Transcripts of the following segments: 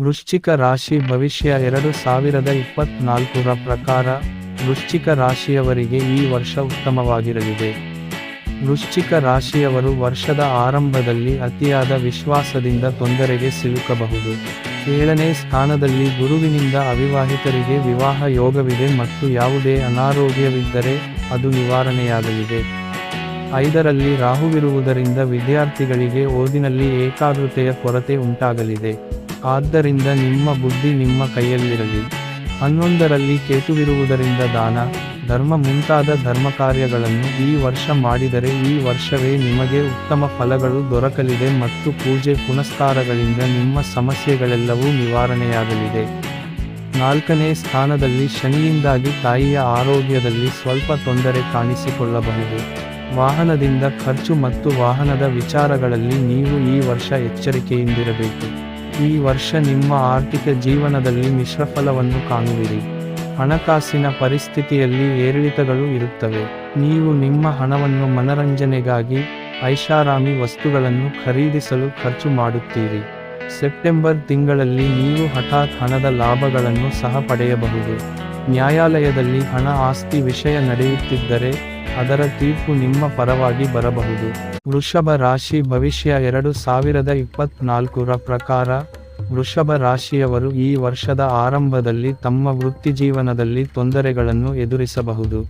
ವೃಶ್ಚಿಕ ರಾಶಿ ಭವಿಷ್ಯ ಎರಡು ಸಾವಿರದ ಇಪ್ಪತ್ನಾಲ್ಕರ ಪ್ರಕಾರ, ವೃಶ್ಚಿಕ ರಾಶಿಯವರಿಗೆ ಈ ವರ್ಷ ಉತ್ತಮವಾಗಿರಲಿದೆ. ವೃಶ್ಚಿಕ ರಾಶಿಯವರು ವರ್ಷದ ಆರಂಭದಲ್ಲಿ ಅತಿಯಾದ ವಿಶ್ವಾಸದಿಂದ ತೊಂದರೆಗೆ ಸಿಲುಕಬಹುದು. ಏಳನೇ ಸ್ಥಾನದಲ್ಲಿ ಗುರುವಿನಿಂದ ಅವಿವಾಹಿತರಿಗೆ ವಿವಾಹ ಯೋಗವಿದೆ ಮತ್ತು ಯಾವುದೇ ಅನಾರೋಗ್ಯವಿದ್ದರೆ ಅದು ನಿವಾರಣೆಯಾಗಲಿದೆ. ಐದರಲ್ಲಿ ರಾಹುವಿರುವುದರಿಂದ ವಿದ್ಯಾರ್ಥಿಗಳಿಗೆ ಓದಿನಲ್ಲಿ ಏಕಾಗ್ರತೆಯ ಕೊರತೆ ಉಂಟಾಗಲಿದೆ. ಆದ್ದರಿಂದ ನಿಮ್ಮ ಬುದ್ಧಿ ನಿಮ್ಮ ಕೈಯಲ್ಲಿರಲಿ. ಹನ್ನೊಂದರಲ್ಲಿ ಕೇತುವಿರುವುದರಿಂದ ದಾನ, ಧರ್ಮ ಮುಂತಾದ ಧರ್ಮ ಕಾರ್ಯಗಳನ್ನು ಈ ವರ್ಷ ಮಾಡಿದರೆ ಈ ವರ್ಷವೇ ನಿಮಗೆ ಉತ್ತಮ ಫಲಗಳು ದೊರಕಲಿದೆ ಮತ್ತು ಪೂಜೆ ಪುನಸ್ಕಾರಗಳಿಂದ ನಿಮ್ಮ ಸಮಸ್ಯೆಗಳೆಲ್ಲವೂ ನಿವಾರಣೆಯಾಗಲಿದೆ. ನಾಲ್ಕನೇ ಸ್ಥಾನದಲ್ಲಿ ಶನಿಯಿಂದಾಗಿ ತಾಯಿಯ ಆರೋಗ್ಯದಲ್ಲಿ ಸ್ವಲ್ಪ ತೊಂದರೆ ಕಾಣಿಸಿಕೊಳ್ಳಬಹುದು. ವಾಹನದಿಂದ ಖರ್ಚು ಮತ್ತು ವಾಹನದ ವಿಚಾರಗಳಲ್ಲಿ ನೀವು ಈ ವರ್ಷ ಎಚ್ಚರಿಕೆಯಿಂದಿರಬೇಕು. ಈ ವರ್ಷ ನಿಮ್ಮ ಆರ್ಥಿಕ ಜೀವನದಲ್ಲಿ ಮಿಶ್ರಫಲವನ್ನು ಕಾಣುವಿರಿ. ಹಣಕಾಸಿನ ಪರಿಸ್ಥಿತಿಯಲ್ಲಿ ಏರಿಳಿತಗಳು ಇರುತ್ತವೆ. ನೀವು ನಿಮ್ಮ ಹಣವನ್ನು ಮನರಂಜನೆಗಾಗಿ ಐಷಾರಾಮಿ ವಸ್ತುಗಳನ್ನು ಖರೀದಿಸಲು ಖರ್ಚು ಮಾಡುತ್ತೀರಿ. ಸೆಪ್ಟೆಂಬರ್ ತಿಂಗಳಲ್ಲಿ ನೀವು ಹಠಾತ್ ಹಣದ ಲಾಭಗಳನ್ನು ಸಹ ಪಡೆಯಬಹುದು. ನ್ಯಾಯಾಲಯದಲ್ಲಿ ಹಣ ಆಸ್ತಿ ವಿಷಯ ನಡೆಯುತ್ತಿದ್ದರೆ ಅದರ ತೀರ್ಪು ನಿಮ್ಮ ಪರವಾಗಿ ಬರಬಹುದು. ವೃಷಭ ರಾಶಿ ಭವಿಷ್ಯ ಎರಡು ಸಾವಿರದ ಇಪ್ಪತ್ನಾಲ್ಕರ ಪ್ರಕಾರ ವೃಷಭ ರಾಶಿಯವರು ಈ ವರ್ಷದ ಆರಂಭದಲ್ಲಿ ತಮ್ಮ ವೃತ್ತಿಜೀವನದಲ್ಲಿ ತೊಂದರೆಗಳನ್ನು ಎದುರಿಸಬಹುದು.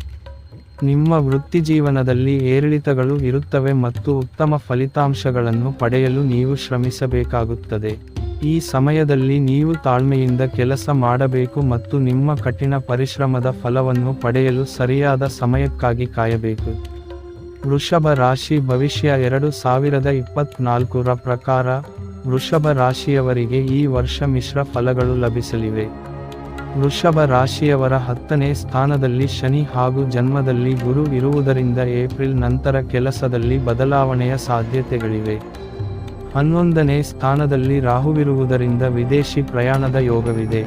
ನಿಮ್ಮ ವೃತ್ತಿಜೀವನದಲ್ಲಿ ಏರಿಳಿತಗಳು ಇರುತ್ತವೆ ಮತ್ತು ಉತ್ತಮ ಫಲಿತಾಂಶಗಳನ್ನು ಪಡೆಯಲು ನೀವು ಶ್ರಮಿಸಬೇಕಾಗುತ್ತದೆ. ಈ ಸಮಯದಲ್ಲಿ ನೀವು ತಾಳ್ಮೆಯಿಂದ ಕೆಲಸ ಮಾಡಬೇಕು ಮತ್ತು ನಿಮ್ಮ ಕಠಿಣ ಪರಿಶ್ರಮದ ಫಲವನ್ನು ಪಡೆಯಲು ಸರಿಯಾದ ಸಮಯಕ್ಕಾಗಿ ಕಾಯಬೇಕು. ವೃಷಭ ರಾಶಿ ಭವಿಷ್ಯ ಎರಡು ಸಾವಿರದ ಇಪ್ಪತ್ನಾಲ್ಕರ ಪ್ರಕಾರ ವೃಷಭ ರಾಶಿಯವರಿಗೆ ಈ ವರ್ಷ ಮಿಶ್ರ ಫಲಗಳು ಲಭಿಸಲಿವೆ. ವೃಷಭ ರಾಶಿಯವರ ಹತ್ತನೇ ಸ್ಥಾನದಲ್ಲಿ ಶನಿ ಹಾಗೂ ಜನ್ಮದಲ್ಲಿ ಗುರು ಇರುವುದರಿಂದ ಏಪ್ರಿಲ್ ನಂತರ ಕೆಲಸದಲ್ಲಿ ಬದಲಾವಣೆಯ ಸಾಧ್ಯತೆಗಳಿವೆ. ಹನ್ನೊಂದನೇ ಸ್ಥಾನದಲ್ಲಿ ರಾಹುವಿರುವುದರಿಂದ ವಿದೇಶಿ ಪ್ರಯಾಣದ ಯೋಗವಿದೆ.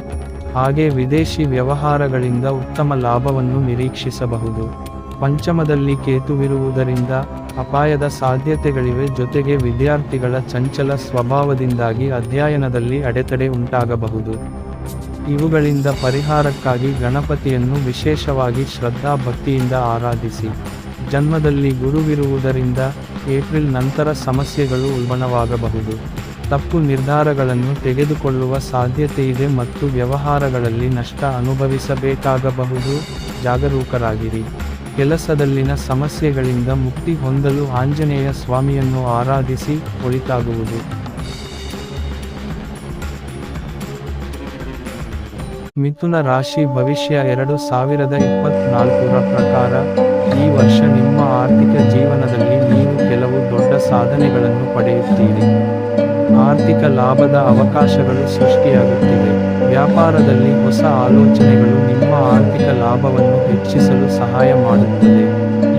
ಹಾಗೆ ವಿದೇಶಿ ವ್ಯವಹಾರಗಳಿಂದ ಉತ್ತಮ ಲಾಭವನ್ನು ನಿರೀಕ್ಷಿಸಬಹುದು. ಪಂಚಮದಲ್ಲಿ ಕೇತುವಿರುವುದರಿಂದ ಅಪಾಯದ ಸಾಧ್ಯತೆಗಳಿವೆ ಜೊತೆಗೆ ವಿದ್ಯಾರ್ಥಿಗಳ ಚಂಚಲ ಸ್ವಭಾವದಿಂದಾಗಿ ಅಧ್ಯಯನದಲ್ಲಿ ಅಡೆತಡೆ ಉಂಟಾಗಬಹುದು. ಇವುಗಳಿಂದ ಪರಿಹಾರಕ್ಕಾಗಿ ಗಣಪತಿಯನ್ನು ವಿಶೇಷವಾಗಿ ಶ್ರದ್ಧಾ ಭಕ್ತಿಯಿಂದ ಆರಾಧಿಸಿ. ಜನ್ಮದಲ್ಲಿ ಗುರುವಿರುವುದರಿಂದ ಏಪ್ರಿಲ್ ನಂತರ ಸಮಸ್ಯೆಗಳು ಉಲ್ಬಣವಾಗಬಹುದು. ತಪ್ಪು ನಿರ್ಧಾರಗಳನ್ನು ತೆಗೆದುಕೊಳ್ಳುವ ಸಾಧ್ಯತೆಯಿದೆ ಮತ್ತು ವ್ಯವಹಾರಗಳಲ್ಲಿ ನಷ್ಟ ಅನುಭವಿಸಬೇಕಾಗಬಹುದು. ಜಾಗರೂಕರಾಗಿರಿ. ಕೆಲಸದಲ್ಲಿನ ಸಮಸ್ಯೆಗಳಿಂದ ಮುಕ್ತಿ ಹೊಂದಲು ಆಂಜನೇಯ ಸ್ವಾಮಿಯನ್ನು ಆರಾಧಿಸಿ ಒಳಿತಾಗುವುದು. ಮಿಥುನ ರಾಶಿ ಭವಿಷ್ಯ ಎರಡು ಸಾವಿರದ ಇಪ್ಪತ್ನಾಲ್ಕರ ಪ್ರಕಾರ, ಈ ವರ್ಷ ನಿಮ್ಮ ಆರ್ಥಿಕ ಜೀವನದಲ್ಲಿ ನೀವು ಕೆಲವು ದೊಡ್ಡ ಸಾಧನೆಗಳನ್ನು ಪಡೆಯುತ್ತೀರಿ. ಆರ್ಥಿಕ ಲಾಭದ ಅವಕಾಶಗಳು ಸೃಷ್ಟಿಯಾಗುತ್ತಿವೆ. ವ್ಯಾಪಾರದಲ್ಲಿ ಹೊಸ ಆಲೋಚನೆಗಳು ನಿಮ್ಮ ಆರ್ಥಿಕ ಲಾಭವನ್ನು ಹೆಚ್ಚಿಸಲು ಸಹಾಯ ಮಾಡುತ್ತದೆ.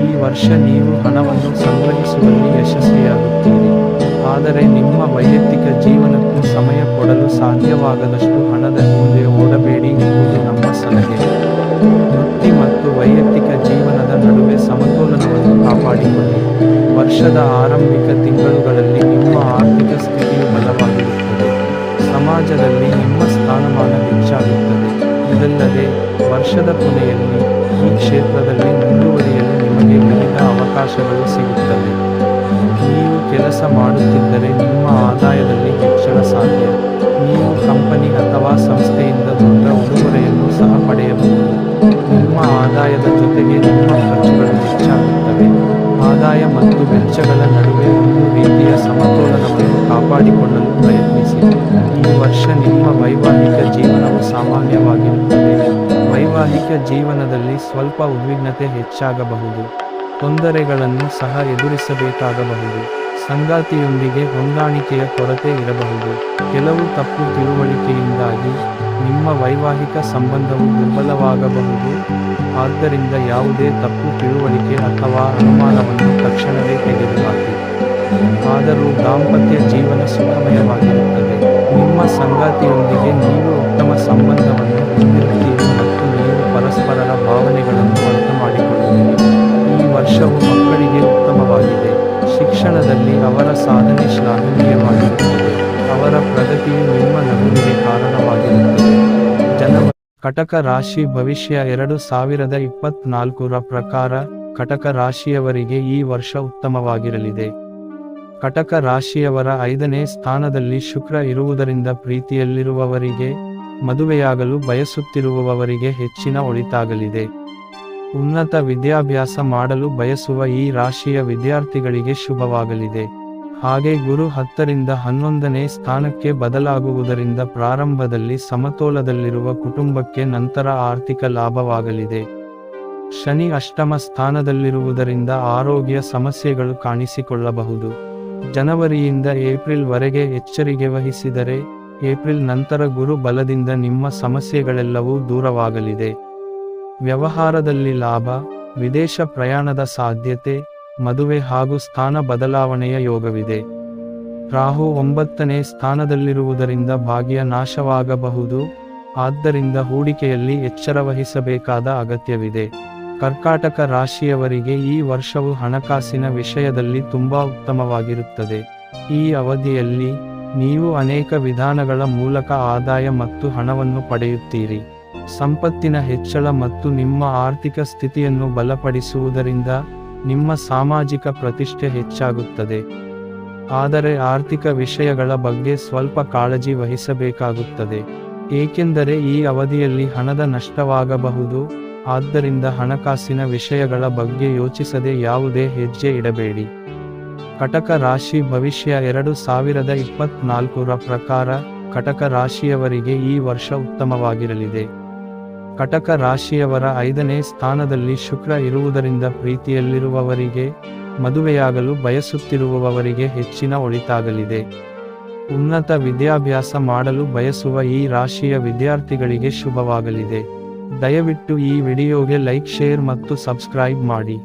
ಈ ವರ್ಷ ನೀವು ಹಣವನ್ನು ಸಂಗ್ರಹಿಸುವಲ್ಲಿ ಯಶಸ್ವಿಯಾಗುತ್ತೀರಿ. ಆದರೆ ನಿಮ್ಮ ವೈಯಕ್ತಿಕ ಜೀವನಕ್ಕೂ ಸಮಯ ಕೊಡಲು ಸಾಧ್ಯವಾಗದಷ್ಟು ಹಣದ ಮುಂದೆ ಓಡಬೇಡಿ ಎಂಬುದು ನಮ್ಮ ಸಲಹೆ. ವೃತ್ತಿ ಮತ್ತು ವೈಯಕ್ತಿಕ ಜೀವನದ ನಡುವೆ ಸಮತೋಲನವನ್ನು ಕಾಪಾಡಿಕೊಳ್ಳಿ. ವರ್ಷದ ಆರಂಭಿಕ ತಿಂಗಳುಗಳಲ್ಲಿ ನಿಮ್ಮ ಆರ್ಥಿಕ ಸ್ಥಿತಿಯು ಬಲವಾಗಿರುತ್ತದೆ. ಸಮಾಜದಲ್ಲಿ ನಿಮ್ಮ ಸ್ಥಾನಮಾನ ಹೆಚ್ಚಾಗುತ್ತದೆ. ಇದಲ್ಲದೆ, ವರ್ಷದ ಕೊನೆಯಲ್ಲಿ ಈ ಕ್ಷೇತ್ರದಲ್ಲಿ ಮುಂದುವರಿಯಲು ನಿಮಗೆ ವಿವಿಧ ಅವಕಾಶಗಳು ಸಿಗುತ್ತವೆ. ನೀವು ಕೆಲಸ ಮಾಡುತ್ತಿದ್ದರೆ ನಿಮ್ಮ ಆದಾಯದಲ್ಲಿ ಹೆಚ್ಚಳ ಸಾಧ್ಯ. ನೀವು ಕಂಪನಿ ಅಥವಾ ಸಂಸ್ಥೆಯಿಂದ ದೊಡ್ಡ ಉಡುಗೊರೆಯನ್ನು ಸಹ ಪಡೆಯಬಹುದು. ನಿಮ್ಮ ಆದಾಯದ ಜೊತೆಗೆ ನಿಮ್ಮ ಖರ್ಚುಗಳು ಹೆಚ್ಚಾಗುತ್ತವೆ. ಆದಾಯ ಮತ್ತು ವೆಚ್ಚಗಳ ನಡುವೆ ಒಂದು ರೀತಿಯ ಸಮತೋಲನವನ್ನು ಕಾಪಾಡಿಕೊಳ್ಳಲು ಪ್ರಯತ್ನಿಸಿ. ಈ ವರ್ಷ ನಿಮ್ಮ ವೈವಾಹಿಕ ಜೀವನವು ಸಾಮಾನ್ಯವಾಗಿರುತ್ತದೆ ವೈವಾಹಿಕ ಜೀವನದಲ್ಲಿ ಸ್ವಲ್ಪ ಉದ್ವಿಗ್ನತೆ ಹೆಚ್ಚಾಗಬಹುದು. ತೊಂದರೆಗಳನ್ನು ಸಹ ಎದುರಿಸಬೇಕಾಗಬಹುದು. ಸಂಗಾತಿಯೊಂದಿಗೆ ಹೊಂದಾಣಿಕೆಯ ಕೊರತೆ ಇರಬಹುದು. ಕೆಲವು ತಪ್ಪು ತಿಳುವಳಿಕೆಯಿಂದಾಗಿ ನಿಮ್ಮ ವೈವಾಹಿಕ ಸಂಬಂಧವು ದುರ್ಬಲವಾಗಬಹುದು. ಆದ್ದರಿಂದ ಯಾವುದೇ ತಪ್ಪು ತಿಳುವಳಿಕೆ ಅಥವಾ ಅನುಮಾನವನ್ನು ತಕ್ಷಣವೇ ತೆಗೆದುಹಾಕಿ. ಆದರೂ ದಾಂಪತ್ಯ ಜೀವನ ಸುಖಮಯವಾಗಿರುತ್ತದೆ. ನಿಮ್ಮ ಸಂಗಾತಿಯೊಂದಿಗೆ ನೀವು ಉತ್ತಮ ಸಂಬಂಧವನ್ನು ಹೊಂದಿರುತ್ತೀರಿ ಮತ್ತು ನೀವು ಪರಸ್ಪರರ ಭಾವನೆಗಳನ್ನು ಅರ್ಥ ಮಾಡಿಕೊಳ್ಳುತ್ತೀರಿ ಈ ವರ್ಷವು ಮಕ್ಕಳಿಗೆ ಉತ್ತಮವಾಗಿದೆ. ಶಿಕ್ಷಣದಲ್ಲಿ ಅವರ ಸಾಧನೆ ಶ್ಲಾಘನೀಯವಾಗಿರುತ್ತದೆ. ಅವರ ಪ್ರಗತಿಯು ನಿಮ್ಮ ನಗುವಿಗೆ ಕಾರಣ ಕಟಕ ರಾಶಿ ಭವಿಷ್ಯ ಎರಡು ಸಾವಿರದ ಇಪ್ಪತ್ನಾಲ್ಕರ ಪ್ರಕಾರ ಕಟಕ ರಾಶಿಯವರಿಗೆ ಈ ವರ್ಷ ಉತ್ತಮವಾಗಿರಲಿದೆ. ಕಟಕ ರಾಶಿಯವರ ಐದನೇ ಸ್ಥಾನದಲ್ಲಿ ಶುಕ್ರ ಇರುವುದರಿಂದ ಪ್ರೀತಿಯಲ್ಲಿರುವವರಿಗೆ, ಮದುವೆಯಾಗಲು ಬಯಸುತ್ತಿರುವವರಿಗೆ ಹೆಚ್ಚಿನ ಒಳಿತಾಗಲಿದೆ. ಉನ್ನತ ವಿದ್ಯಾಭ್ಯಾಸ ಮಾಡಲು ಬಯಸುವ ಈ ರಾಶಿಯ ವಿದ್ಯಾರ್ಥಿಗಳಿಗೆ ಶುಭವಾಗಲಿದೆ. ಹಾಗೆ ಗುರು ಹತ್ತರಿಂದ ಹನ್ನೊಂದನೇ ಸ್ಥಾನಕ್ಕೆ ಬದಲಾಗುವುದರಿಂದ ಪ್ರಾರಂಭದಲ್ಲಿ ಸಮತೋಲದಲ್ಲಿರುವ ಕುಟುಂಬಕ್ಕೆ ನಂತರ ಆರ್ಥಿಕ ಲಾಭವಾಗಲಿದೆ. ಶನಿ ಅಷ್ಟಮ ಸ್ಥಾನದಲ್ಲಿರುವುದರಿಂದ ಆರೋಗ್ಯ ಸಮಸ್ಯೆಗಳು ಕಾಣಿಸಿಕೊಳ್ಳಬಹುದು. ಜನವರಿಯಿಂದ ಏಪ್ರಿಲ್ ವರೆಗೆ ಎಚ್ಚರಿಕೆ ವಹಿಸಿದರೆ ಏಪ್ರಿಲ್ ನಂತರ ಗುರು ಬಲದಿಂದ ನಿಮ್ಮ ಸಮಸ್ಯೆಗಳೆಲ್ಲವೂ ದೂರವಾಗಲಿದೆ. ವ್ಯವಹಾರದಲ್ಲಿ ಲಾಭ, ವಿದೇಶ ಪ್ರಯಾಣದ ಸಾಧ್ಯತೆ, ಮದುವೆ ಹಾಗೂ ಸ್ಥಾನ ಬದಲಾವಣೆಯ ಯೋಗವಿದೆ. ರಾಹು ಒಂಬತ್ತನೇ ಸ್ಥಾನದಲ್ಲಿರುವುದರಿಂದ ಭಾಗ್ಯ ನಾಶವಾಗಬಹುದು, ಆದ್ದರಿಂದ ಹೂಡಿಕೆಯಲ್ಲಿ ಎಚ್ಚರ ವಹಿಸಬೇಕಾದ ಅಗತ್ಯವಿದೆ. ಕರ್ಕಾಟಕ ರಾಶಿಯವರಿಗೆ ಈ ವರ್ಷವು ಹಣಕಾಸಿನ ವಿಷಯದಲ್ಲಿ ತುಂಬಾ ಉತ್ತಮವಾಗಿರುತ್ತದೆ. ಈ ಅವಧಿಯಲ್ಲಿ ನೀವು ಅನೇಕ ವಿಧಾನಗಳ ಮೂಲಕ ಆದಾಯ ಮತ್ತು ಹಣವನ್ನು ಪಡೆಯುತ್ತೀರಿ. ಸಂಪತ್ತಿನ ಹೆಚ್ಚಳ ಮತ್ತು ನಿಮ್ಮ ಆರ್ಥಿಕ ಸ್ಥಿತಿಯನ್ನು ಬಲಪಡಿಸುವುದರಿಂದ ನಿಮ್ಮ ಸಾಮಾಜಿಕ ಪ್ರತಿಷ್ಠೆ ಹೆಚ್ಚಾಗುತ್ತದೆ. ಆದರೆ ಆರ್ಥಿಕ ವಿಷಯಗಳ ಬಗ್ಗೆ ಸ್ವಲ್ಪ ಕಾಳಜಿ ವಹಿಸಬೇಕಾಗುತ್ತದೆ. ಏಕೆಂದರೆ ಈ ಅವಧಿಯಲ್ಲಿ ಹಣದ ನಷ್ಟವಾಗಬಹುದು ಆದ್ದರಿಂದ ಹಣಕಾಸಿನ ವಿಷಯಗಳ ಬಗ್ಗೆ ಯೋಚಿಸದೆ ಯಾವುದೇ ಹೆಜ್ಜೆ ಇಡಬೇಡಿ. ಕಟಕ ರಾಶಿ ಭವಿಷ್ಯ ಎರಡು ಸಾವಿರದ ಇಪ್ಪತ್ನಾಲ್ಕರ ಪ್ರಕಾರ ಕಟಕ ರಾಶಿಯವರಿಗೆ ಈ ವರ್ಷ ಉತ್ತಮವಾಗಿರಲಿದೆ. ಕಟಕ ರಾಶಿಯವರ ಐದನೇ ಸ್ಥಾನದಲ್ಲಿ ಶುಕ್ರ ಇರುವುದರಿಂದ ಪ್ರೀತಿಯಲ್ಲಿರುವವರಿಗೆ, ಮದುವೆಯಾಗಲು ಬಯಸುತ್ತಿರುವವರಿಗೆ ಹೆಚ್ಚಿನ ಒಳಿತಾಗಲಿದೆ. ಉನ್ನತ ವಿದ್ಯಾಭ್ಯಾಸ ಮಾಡಲು ಬಯಸುವ ಈ ರಾಶಿಯ ವಿದ್ಯಾರ್ಥಿಗಳಿಗೆ ಶುಭವಾಗಲಿದೆ. ದಯವಿಟ್ಟು ಈ ವಿಡಿಯೋಗೆ ಲೈಕ್ ಶೇರ್ ಮತ್ತು ಸಬ್ಸ್ಕ್ರೈಬ್ ಮಾಡಿ.